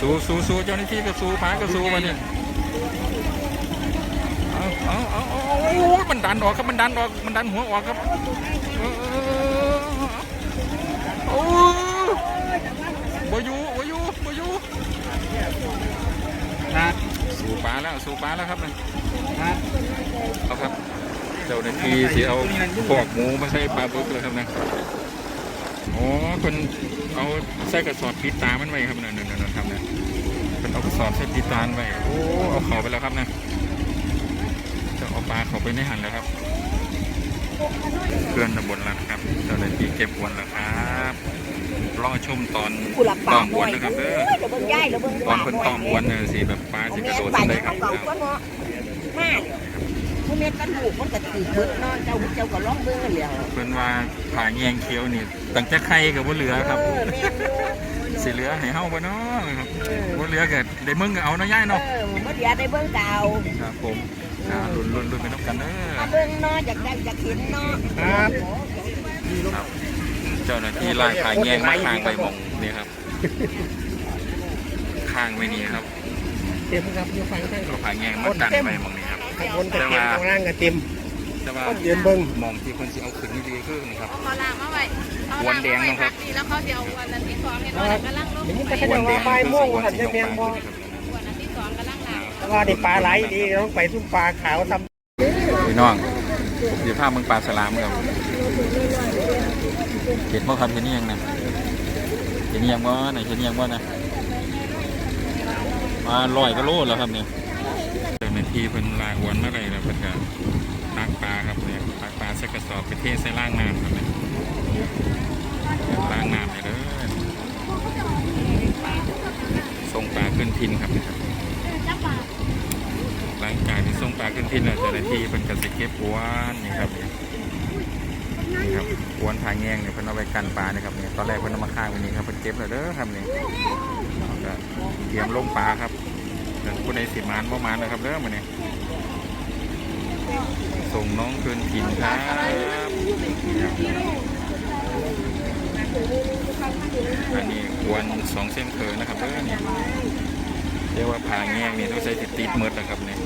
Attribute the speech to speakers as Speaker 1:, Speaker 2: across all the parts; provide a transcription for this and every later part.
Speaker 1: สู้สู้สู้เจ้าหน้าที่ก็สู้พาก็สู้มาเนี่ยเอาเอาเอาเอาเอาโอ้ยมันดันออกครับมันดันออกมันดันหัวออกครับเออเออเออโอ้ยบอยู่บอยู่บอยู่
Speaker 2: ครับ
Speaker 1: สู้ปลาแล้วสู้ปลาแล้วครับนั่น
Speaker 2: ครับ
Speaker 1: เอาครับ เจ้าหน้าที่สิเอาพวกหมูมาใส่ปลาบึกเลยครับนะ อ๋อคนเอาใส่กระสอบปิดตามันไว้ครับนั่นนั่นนั่นครับนะเป็นเอากระสอบใส่ปิดตามันไว้โอ้เอาเขาไปแล้วครับนะจะเอาปลาเขาไปในหันแล้วครับเคลื่อนตำบลแล้วนะครับเจ้าหน้าที่เก็บอวนแล้วครับรอชมตอน
Speaker 3: กูหลับ
Speaker 1: ต้
Speaker 3: ปา
Speaker 1: อกงอวนนะครับเด้อ
Speaker 3: เดี๋ยวเบิ่งย่ายเดี๋ยวเบิ่ง
Speaker 1: ตอนเพิ่นต้องอวนเนี่ยสิแบบปลาสิกระโดด
Speaker 3: ไป
Speaker 1: ขึ้นได้
Speaker 3: ได้
Speaker 1: ค
Speaker 3: ค
Speaker 1: รั
Speaker 3: รั
Speaker 1: บ บ
Speaker 3: เก่าก็เนาะมากผู้เม็ดกันลูกมันก็ถือบึกเนาะเจ้าเจ้าก็ร้องเบิ่งกันแล้ว
Speaker 1: เพิ่นว่าผ่าแยงเคี้ยวนี่ตั้งแต่ไข่กับบ่เหลือครับ
Speaker 3: เออแม่นอยู่
Speaker 1: สิเหลือให้เฮาบ่เนาะครับบ่เหลือก็ได้มึงก็เอาเนาะยาย
Speaker 3: เอ
Speaker 1: เนาะ
Speaker 3: อบ่เดี๋ยวได้เบิ่งเก่า
Speaker 1: ครับผมอ่าลุ้นลุ้นลุ้นไปน้ำกันเด้อ
Speaker 3: เอาเบิ่งเนาะอยากได้อยากเห็นเนาะ
Speaker 2: ครับ
Speaker 1: ครับเจ้าหน้าที่ลากผ่าแยงมาข้างไปหมองนี่ครับ ข้างไว้นี่ครับ
Speaker 2: เต็มครับอยู่ฝั่งข้าง
Speaker 1: ก็ผ่าแยงมาดันไปหมองนี้ครับ
Speaker 2: ข้างบนก็เต็มข้างล่างก็เต็ม
Speaker 1: แต่ว่า
Speaker 2: ก็ยืนเบิ่ง
Speaker 1: หมองที่คนสิเอาขึ้นนี่ดีคือนี่ครับ
Speaker 4: เขาล้างมาไว้เขา
Speaker 1: วันแดงนะครับ
Speaker 4: ดีแล้วเขาจะเอาวันละที่สองเนี่ยวันกำลังลง
Speaker 2: อย่างนี้
Speaker 4: ไป
Speaker 2: ก็จะว่าบ่ายโมงหันจะแมงบ่
Speaker 4: วันละที่สองกำลังล้าง
Speaker 2: แต่ว่าได้ปลาไหลดีต้องไปทุ่มปลาขาวทำ
Speaker 1: พี่น้องเดี๋ยวพามึงปลาสลามครับเห็นบ่ครับเห็นนี่ยังนะเห็นนี่ยังบ่ไหนเห็นนี่ยังบ่นะ มาลอยก็โลแล้วครับเนี่ยเจ้าหน้าที่เพิ่นลากอวนเมาได้แล้วเพิ่นก็ตักปลาครับเนี่ยตักปลาใส่กระสอบไปเทใส่ล่างน้ำครับเนี่ยล่างน้ำเนี่ยเด้อส่งปลาขึ้นทินครับเนี่ยครับหลังจากที่ส่งปลาขึ้นที่แล้วเจ้าหน้าที่เป็นกระสิเก็บอวนนี่ครับนี่ครับอวนผาแงงเนี่ยเพิ่นเอาไปกันปลาเนี่ยครับเนี่ยตอนแรกเพิ่นเอามาข้างไว้นี่ครับเพิ่นเก็บแล้วเด้อครับเนี่ย ก็เตรียมลงปลาครับเดี๋ยวผู้ใดสิมานบ่มานนะครับเด้อมื้อนี้ส่งน้องคืนถิ่นครับนี่ครับอันนี้อวนสองเส้นเคยนะครับเด้อนี่เรียกว่าผาแงงนี่ต้องใช้ติดติดมืดนะครับเนี่ย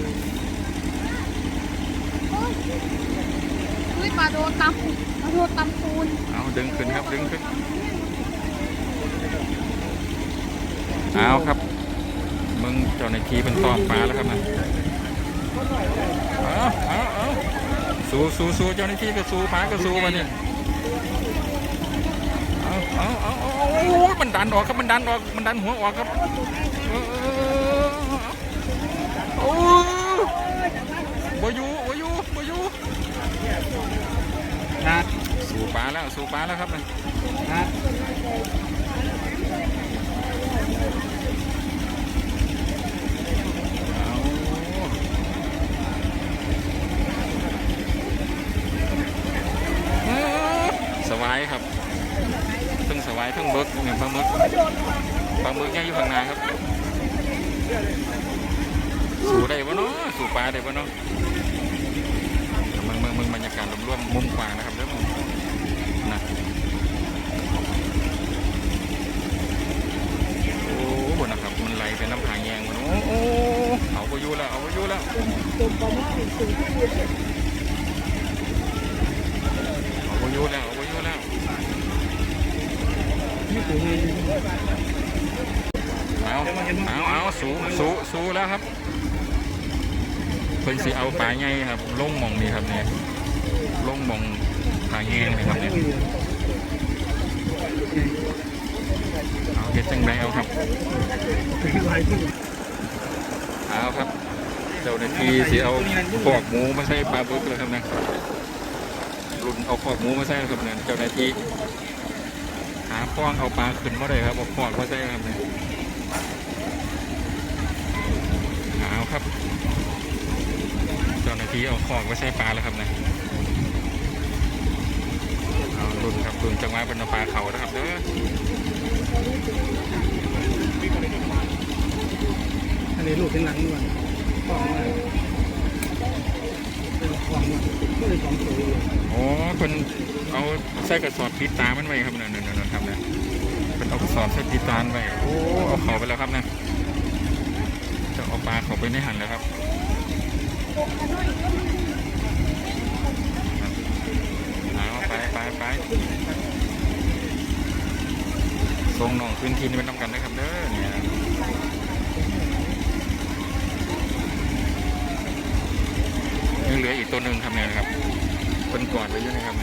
Speaker 4: อุ้ยปลาโดนตำปลาโดนตำปูน
Speaker 1: เอาดึงขึ้นครับดึงขึ้น เอาครับมึงเจ้าในทีเป็นตอมปลาแล้วครับนะเอาเอาเอาสู้สู้สู้เจ้าหน้าที่ก็สู้ปลาก็สู้มาเนี่ยเอาเอาเอาเอาเอาโอ้ยมันดันออกครับมันดันออกมันดันหัวออกครับเออเออเออโอ้ยบอยู่บอยู่บอยู่
Speaker 2: ครับ
Speaker 1: สู้ปลาแล้วสู้ปลาแล้วครับนะครับ เอาเออสวาย ครับทั้งสวายทั้งเบิกเนี่ยปลาหมึกปลาหมึกย่างอยู่ข้างหน้าครับ สู้ได้ปะเนาะสู้ปลาได้ปะเนาะมึงมึงมึงบรรยากาศรวมๆมุมกว้างนะครับเด้อมึงนะโอ้โหนะครับมันไหลเป็นน้ำผางแยงมันโอ้โอ้เอาไปอยู่แล้วเอาไปอยู่แล้วเอาไปอยู่แล้ว เอาเอาเอาสูสูสูแล้วครับเพิ่นสิเอาปลาใหญ่ครับลงมองนี่ครับเนี่ยลงมองผางแยงนี่ครับเนี่ยเอาเฮ็ดจังไดเอาครับเอาครับเจ้าหน้าที่สิเอาขอกหมูมาใส่ปลาบึกเลยครับนะรุ่นเอาขอกหมูมาใส่ครับเนี่ยเจ้าหน้าที่ หาป้องเอาปลาขึ้นมาเลยครับเอาขอกมาใส่ครับเนี่ยเอาครับเจ้าหน้าที่เอาขอกมาใส่ปลาแล้วครับนะเอารุ่นครับรุ่นจังหวะเป็นปลาเขานะครับเด้อ
Speaker 2: อันนี้ลูกเป็นหลังด้วยฟองมาเป็นฟองมาก็เลยส อ๋
Speaker 1: อคนเอาใส่กระสอบปิดตามันไว้ครับนั่นนั่นนั่นครับนะเป็นเอากระสอบใส่ปีตาไว้โอ้เอาเขาไปแล้วครับนะจะเอาปลาเขาไปในหันแล้วครับเอาไปไปไปทรงหนองพื้นที่นี่เป็นน้ำกันนะครับเด้อเนี่ยยังเหลื อีกตัวหนึ่งครับเนี่ยครับเป็นกอดไปอยู่นะครับ